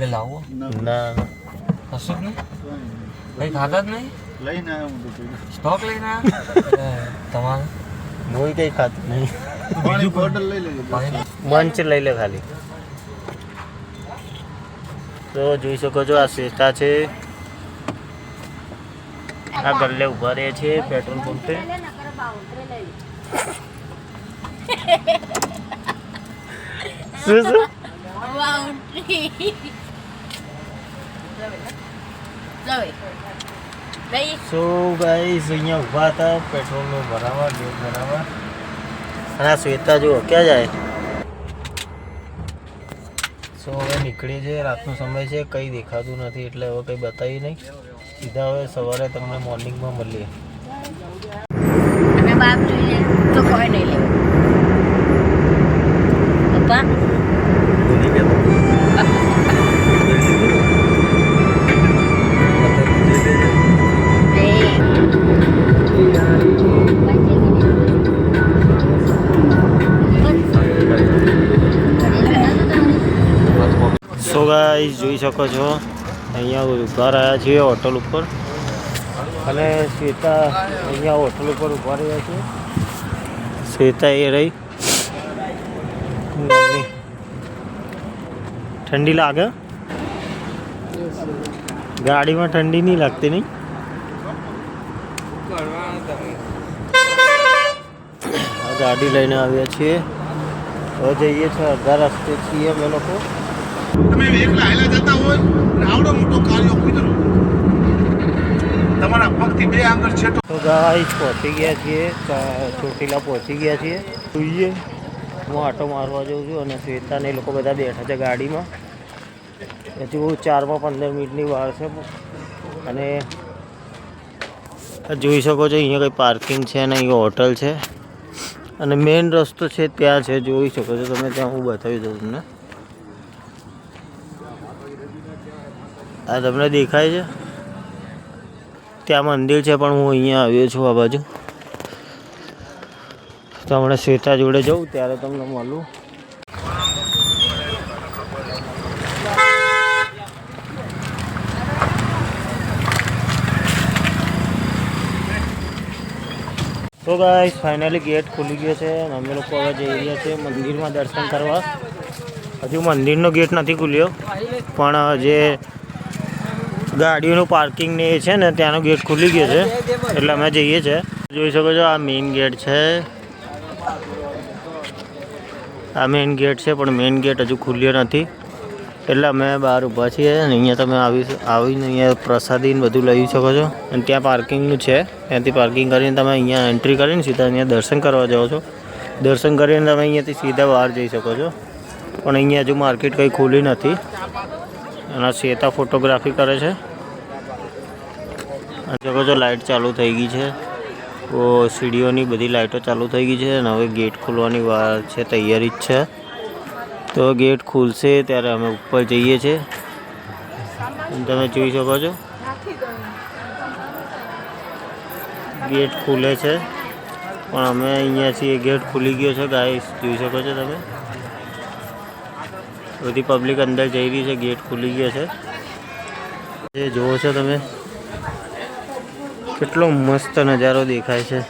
કે લાવો ના. કશું જ નહીં? કઈ ખાતા જ નહીં? લઈને આવ્યો હું તો સ્ટોક લઈને આવ્યા? તમારે? હું કઈ ખાતું નહીં. બીજું બોટલ લઈ લેજો. મંચ લઈ લે ખાલી. તો જોઈ શકો છો આ શેતા છે. આ ગલ્લે ઊભા રહે છે પેટ્રોલ પંપે. શું શું? સો ગાઈઝ અહીંયા ઊભા હતા પેટ્રોલનું ભરાવા ડીઝલ ભરાવા. અને શ્વેતા જુઓ, ક્યાં જાય? સો હવે નીકળી છે, રાતનો સમય છે, કંઈ દેખાતું નથી, એટલે હવે કંઈ બતાવી નહીં. સીધા હવે સવારે તમને મોર્નિંગમાં મળીએ. સો જોઈ શકો છો. અહીંયા ઊભા રહ્યા છીએ હોટલ ઉપર. અને શ્વેતા અહીંયા હોટલ ઉપર ઊભા રહ્યા છે. શ્વેતા એ રહી. ઠંડી લાગે? ગાડીમાં ઠંડી નહીં લાગતી નહીં? ગાડી લઈને આવ્યા છીએ. હવે જઈએ છીએ અડધા રસ્તે છીએ અમે લોકો. તમે એકલા હાલ્યા જતા હોય અને આવડો મોટો કાર્યો કૂતરો. તમારા પગથી બે આંગળ છેટો. તો ગાય પહોંચી ગયા છીએ ચોટીલા પહોંચી ગયા છીએ. જોઈએ. હું આટો મારવા જાઉં છું અને શ્વેતાને એ લોકો બધા બેઠા છે ગાડીમાં. હજુ ચારમાં પંદર મિનિટની વાર છે. અને જોઈ શકો છો અહીંયા કંઈ પાર્કિંગ છે અને અહીંયા હોટલ છે. અને મેઇન રસ્તો છે ત્યાં છે જોઈ શકો છો તમે ત્યાં હું બતાવી દઉં તમને. આ તમને દેખાય છે? ત્યાં મંદિર છે, પણ હું અહીંયા આવ્યો છું આ બાજુ. તો હમણાં શ્વેતા જોડે જઉં, ત્યારે તમને મળું. તો ગાઈસ ફાઇનલી ગેટ ખુલી ગયો છે અમે લોકો હવે જઈ રહ્યા છીએ મંદિરમાં દર્શન કરવા. હજુ મંદિરનો ગેટ નથી ખુલ્યો, પણ જે ગાડીઓનું પાર્કિંગ ને એ છે ને, ત્યાંનો ગેટ ખુલી ગયો છે. એટલે અમે જઈએ છીએ જોઈ શકો છો, આ મેઇન ગેટ છે. આ મેઇન ગેટ છે, પણ મેઇન ગેટ હજુ ખુલ્યો નથી. એટલે અમે બહાર ઊભા છીએ અને અહીંયા તમે આવી આવીને અહીંયા પ્રસાદી બધું લઈ શકો છો. અને ત્યાં પાર્કિંગનું છે. ત્યાંથી પાર્કિંગ કરીને તમે અહીંયા એન્ટ્રી કરીને સીધા અહીંયા દર્શન કરવા જાઓ છો. દર્શન કરીને તમે અહીંયાથી સીધા બહાર જઈ શકો છો. પણ અહીંયા હજુ માર્કેટ કંઈ ખુલી નથી. અને શ્વેતા ફોટોગ્રાફી કરે છે. જોકો જો લાઇટ ચાલુ થઈ ગઈ છે. તો સીડીઓની બધી લાઇટો ચાલુ થઈ ગઈ છે અને હવે ગેટ ખોલવાની વાર છે, તૈયારી જ છે. તો ગેટ ખુલશે ત્યારે અમે ઉપર જઈએ છીએ. તમે જોઈ શકો છો. ગેટ ખુલે છે. પણ અમે અહીંયા છીએ, ગેટ ખુલી ગયો છે, ગાઈસ. જોઈ શકો છો તમે. બધી પબ્લિક અંદર જઈ રહી છે ગેટ ખુલી ગયો છે. જે જુઓ છો તમે. કેટલો મસ્ત નજારો દેખાય છે.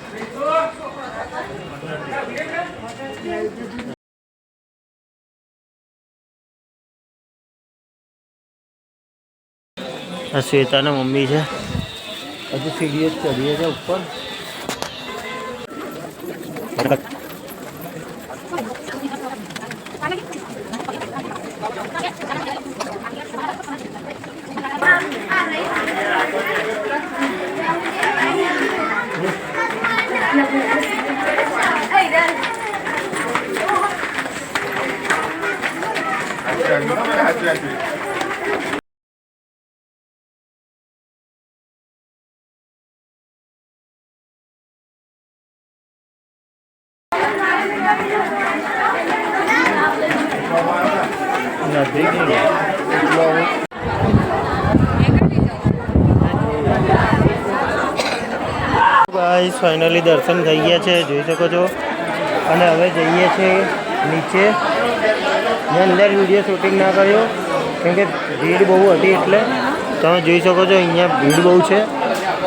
આ શ્વેતાના મમ્મી છે. હજુ સીડીએસ ચડીએ છે ઉપર. ગાઈસ, ફાઇનલી દર્શન થઈ ગયા છે, જોઈ શકો છો. અને હવે જઈએ છીએ નીચે. મેં અંદર વીડિયો શૂટિંગ ના કર્યો, કેમ કે ભીડ બહુ હતી એટલે. તમે જોઈ શકો છો, અહીંયા ભીડ બહુ છે.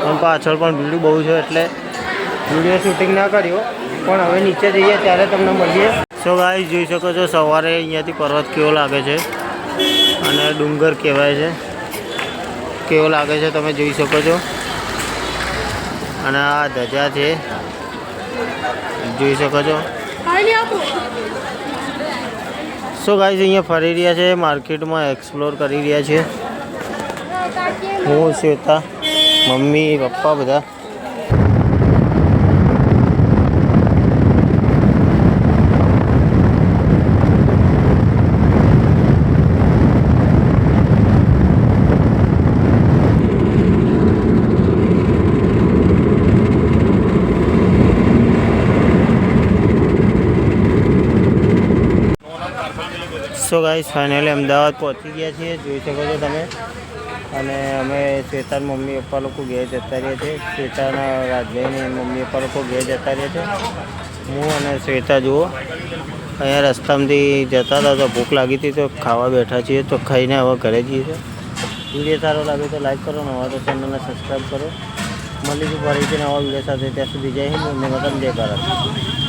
અને પાછળ પણ ભીડ બહુ છે, એટલે વીડિયો શૂટિંગ ના કર્યો. પણ હવે નીચે જઈએ, ત્યારે તમને મળીએ. સો ગાઈ જોઈ શકો છો સવારે અહીંયાથી પર્વત કેવો લાગે છે અને ડુંગર કહેવાય છે. કેવો લાગે છે તમે જોઈ શકો છો. અને આ ધજા છે. જોઈ શકો છો. સો ગાઈઝ અહીંયા ફરી રહ્યા છે માર્કેટમાં એક્સપ્લોર કરી રહ્યા છે. હું શ્વેતા મમ્મી પપ્પા બધા. સો ગાઈસ ફાઇનલી અમદાવાદ પહોંચી ગયા છીએ, જોઈ શકો છો તમે. અને અમે શ્વેતાન મમ્મી પપ્પા લોકો ઘેર જતા રહ્યા છીએ. શ્વેતાના રાજભાઈને મમ્મી પપ્પા લોકો ઘેર જતા રહ્યા છે હું અને શ્વેતા જુઓ, અહીંયા રસ્તામાંથી જતા હતા તો ભૂખ લાગી હતી તો ખાવા બેઠા છીએ તો ખાઈને હવે ઘરે જઈએ છીએ. વીડિયો સારો લાગે તો લાઈક કરો, નવા તો ચેનલને સબસ્ક્રાઈબ કરો. મળીશું ફરીથી નવા વીડિયો સાથે. ત્યાં સુધી જય હિન્દ, વંદે માતરમ, જય ભારત.